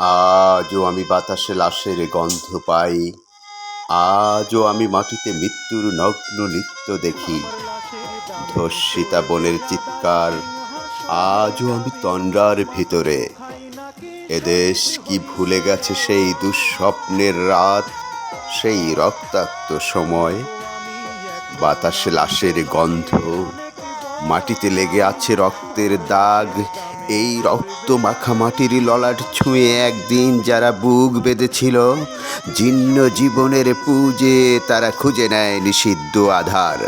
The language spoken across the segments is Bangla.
আজও আমি বাতাসে লাশের গন্ধ পাই। আজও আমি মাটিতে মৃত্যুর নগ্ন নৃত্য দেখি। ধর্ষিতা বনের চিৎকার। আজও আমি তন্ডার ভিতরে। এদেশ কি ভুলে গেছে সেই দুঃস্বপ্নের রাত, সেই রক্তাক্ত সময়? বাতাসে লাশের গন্ধ, মাটিতে লেগে আছে রক্তের দাগ এই রক্ত মাখা মাটির ললাট ছুঁয়ে একদিন যারা বুক বেঁধেছিল, জীর্ণ জীবনের পুজে তারা খুঁজে নেয় নিষিদ্ধ আধার।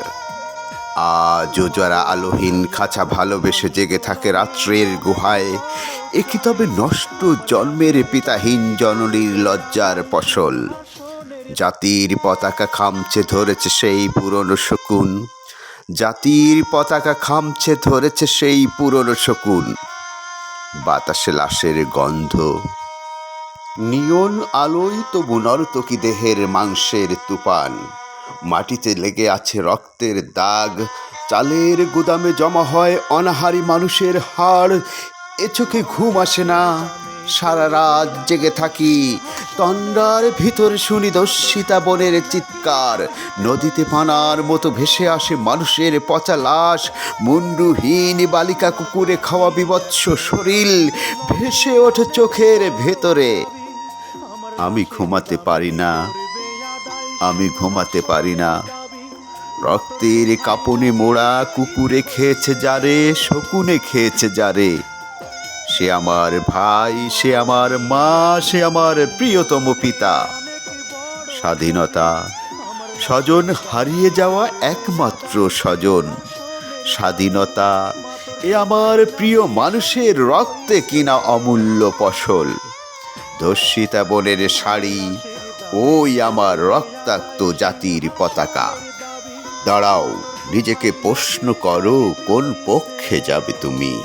আজও যারা আলোহীন খাঁচা ভালোবেসে জেগে থাকে রাত্রের গুহায়, এ কি তবে নষ্ট জন্মের পিতাহীন জননীর লজ্জার ফসল? জাতির পতাকা খামছে ধরেছে সেই পুরনো শকুন, জাতির পতাকা খামছে ধরেছে সেই পুরনো শকুন। বাতাসে লাশের গন্ধ। নিয়ন আলোই তবু নরতকি দেহের মাংসের তুফান। মাটিতে লেগে আছে রক্তের দাগ। চালের গুদামে জমা হয় অনাহারি মানুষের হাড়। এ চোখে ঘুম আসে না। সারা রাত জেগে থাকি। তন্ডার ভিতর শুনি দস্যিতা বনের চিৎকার। নদীতে পানার মতো ভেসে আসে মানুষের পচা লাশ। মুন্ডুহীন বালিকা কুকুরে খাওয়া বিবৎস শরীর ভেসে ওঠে চোখের ভেতরে। আমি ঘুমাতে পারি না। আমি ঘুমাতে পারি না। রক্তের কাপনে মোড়া কুকুরে খেয়েছে যারে, শকুনে খেয়েছে যারে। সে আমার ভাই, সে আমার মা, সে আমার প্রিয়তম পিতা। স্বাধীনতা, স্বজন হারিয়ে যাওয়া একমাত্র স্বজন। স্বাধীনতা, এ আমার প্রিয় মানুষের রক্তে কিনা অমূল্য ফসল। ধর্ষিতা বনের শাড়ি, ওই আমার রক্তাক্ত জাতির পতাকা। দাঁড়াও, নিজেকে প্রশ্ন করো, কোন পক্ষে যাবে তুমি?